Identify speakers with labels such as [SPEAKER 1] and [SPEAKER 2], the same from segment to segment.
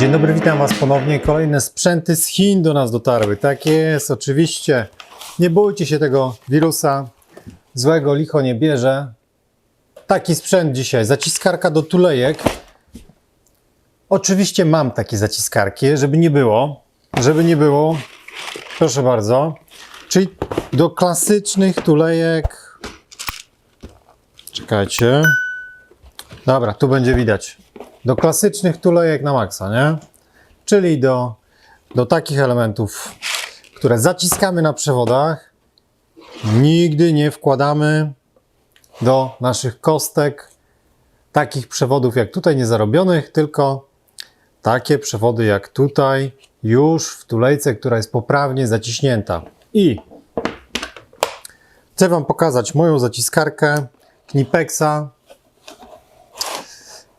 [SPEAKER 1] Dzień dobry, witam Was ponownie. Kolejne sprzęty z Chin do nas dotarły. Tak jest, oczywiście. Nie bójcie się tego wirusa. Złego licho nie bierze. Taki sprzęt dzisiaj. Zaciskarka do tulejek. Oczywiście mam takie zaciskarki, żeby nie było. Żeby nie było. Proszę bardzo. Czyli do klasycznych tulejek. Czekajcie. Dobra, tu będzie widać. Do klasycznych tulejek na maksa, nie? Czyli do, do takich elementów, które zaciskamy na przewodach. Nigdy nie wkładamy do naszych kostek takich przewodów jak tutaj niezarobionych, tylko takie przewody jak tutaj, już w tulejce, która jest poprawnie zaciśnięta. I chcę Wam pokazać moją zaciskarkę Knipexa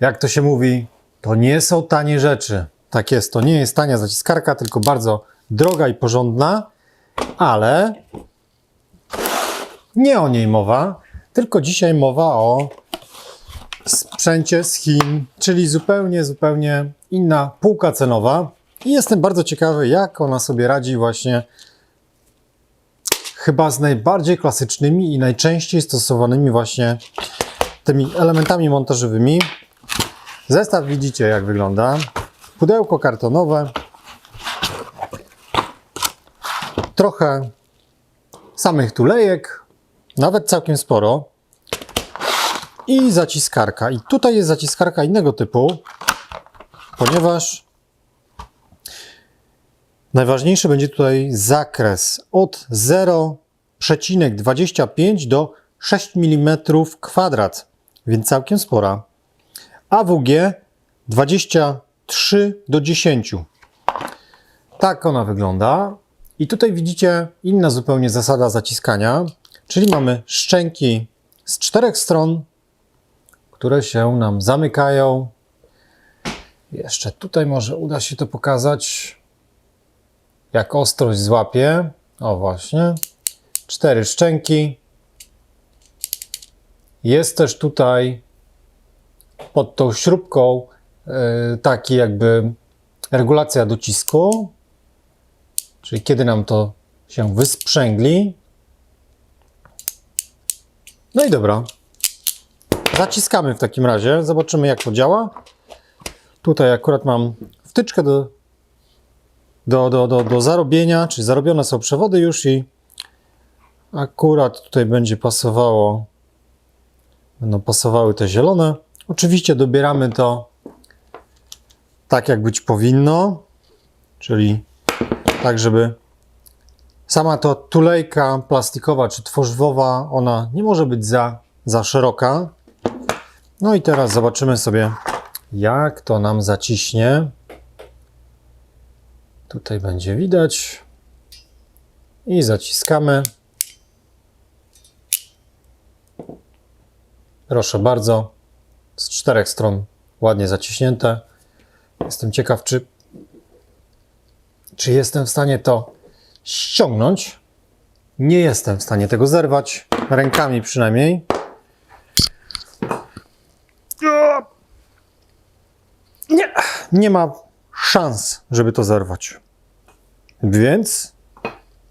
[SPEAKER 1] jak to się mówi, to nie są tanie rzeczy. Tak jest, to nie jest tania zaciskarka, tylko bardzo droga i porządna, ale nie o niej mowa, tylko dzisiaj mowa o sprzęcie z Chin, czyli zupełnie, zupełnie inna półka cenowa. I jestem bardzo ciekawy, jak ona sobie radzi właśnie chyba z najbardziej klasycznymi i najczęściej stosowanymi właśnie tymi elementami montażowymi. Zestaw widzicie jak wygląda. Pudełko kartonowe. Trochę samych tulejek, nawet całkiem sporo. I zaciskarka. I tutaj jest zaciskarka innego typu, ponieważ najważniejszy będzie tutaj zakres od 0,25 do 6 mm kwadrat, więc całkiem spora. AWG 23 do 10. Tak ona wygląda. I tutaj widzicie inna zupełnie zasada zaciskania, czyli mamy szczęki z czterech stron, które się nam zamykają. Jeszcze tutaj może uda się to pokazać, jak ostrość złapie. O właśnie. Cztery szczęki. Jest też tutaj pod tą śrubką yy, taki jakby regulacja docisku, czyli kiedy nam to się wysprzęgli. No i dobra. Zaciskamy w takim razie, zobaczymy jak to działa. Tutaj akurat mam wtyczkę do, do, do, do, do zarobienia, czyli zarobione są przewody już i akurat tutaj będzie pasowało, będą pasowały te zielone. Oczywiście dobieramy to tak, jak być powinno, czyli tak, żeby sama to tulejka plastikowa czy tworzywowa, ona nie może być za, za szeroka. No i teraz zobaczymy sobie, jak to nam zaciśnie. Tutaj będzie widać. I zaciskamy. Proszę bardzo czterech stron ładnie zaciśnięte. Jestem ciekaw, czy, czy jestem w stanie to ściągnąć. Nie jestem w stanie tego zerwać, rękami przynajmniej. Nie, nie ma szans, żeby to zerwać. Więc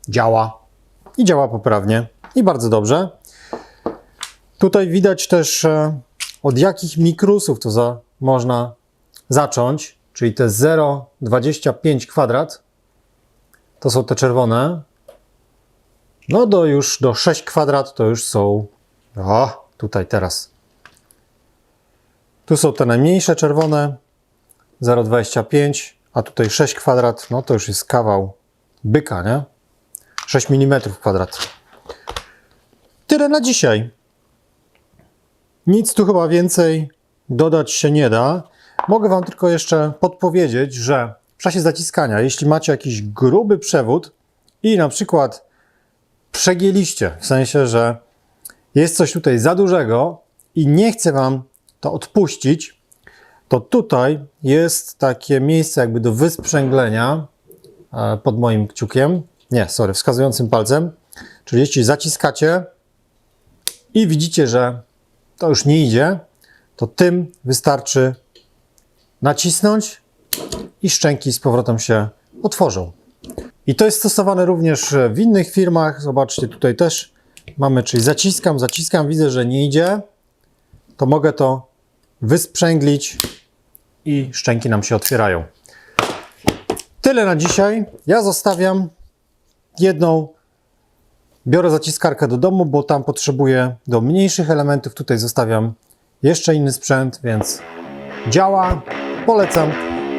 [SPEAKER 1] działa. I działa poprawnie. I bardzo dobrze. Tutaj widać też e, od jakich mikrusów to za, można zacząć, czyli te 0,25 kwadrat, to są te czerwone, no do już do 6 kwadrat to już są, o, tutaj teraz. Tu są te najmniejsze czerwone, 0,25, a tutaj 6 kwadrat, no to już jest kawał byka, nie? 6 mm kwadrat. Tyle na dzisiaj. Nic tu chyba więcej dodać się nie da. Mogę Wam tylko jeszcze podpowiedzieć, że w czasie zaciskania, jeśli macie jakiś gruby przewód i na przykład przegięliście, w sensie, że jest coś tutaj za dużego i nie chcę Wam to odpuścić, to tutaj jest takie miejsce jakby do wysprzęglenia e, pod moim kciukiem. Nie, sorry, wskazującym palcem. Czyli jeśli zaciskacie i widzicie, że to już nie idzie, to tym wystarczy nacisnąć i szczęki z powrotem się otworzą. I to jest stosowane również w innych firmach. Zobaczcie, tutaj też mamy, czyli zaciskam, zaciskam, widzę, że nie idzie, to mogę to wysprzęglić i szczęki nam się otwierają. Tyle na dzisiaj. Ja zostawiam jedną. Biorę zaciskarkę do domu, bo tam potrzebuję do mniejszych elementów. Tutaj zostawiam jeszcze inny sprzęt, więc działa. Polecam.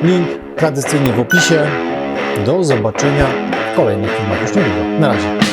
[SPEAKER 1] Link tradycyjnie w opisie. Do zobaczenia w kolejnych filmach już niedługo. Na razie.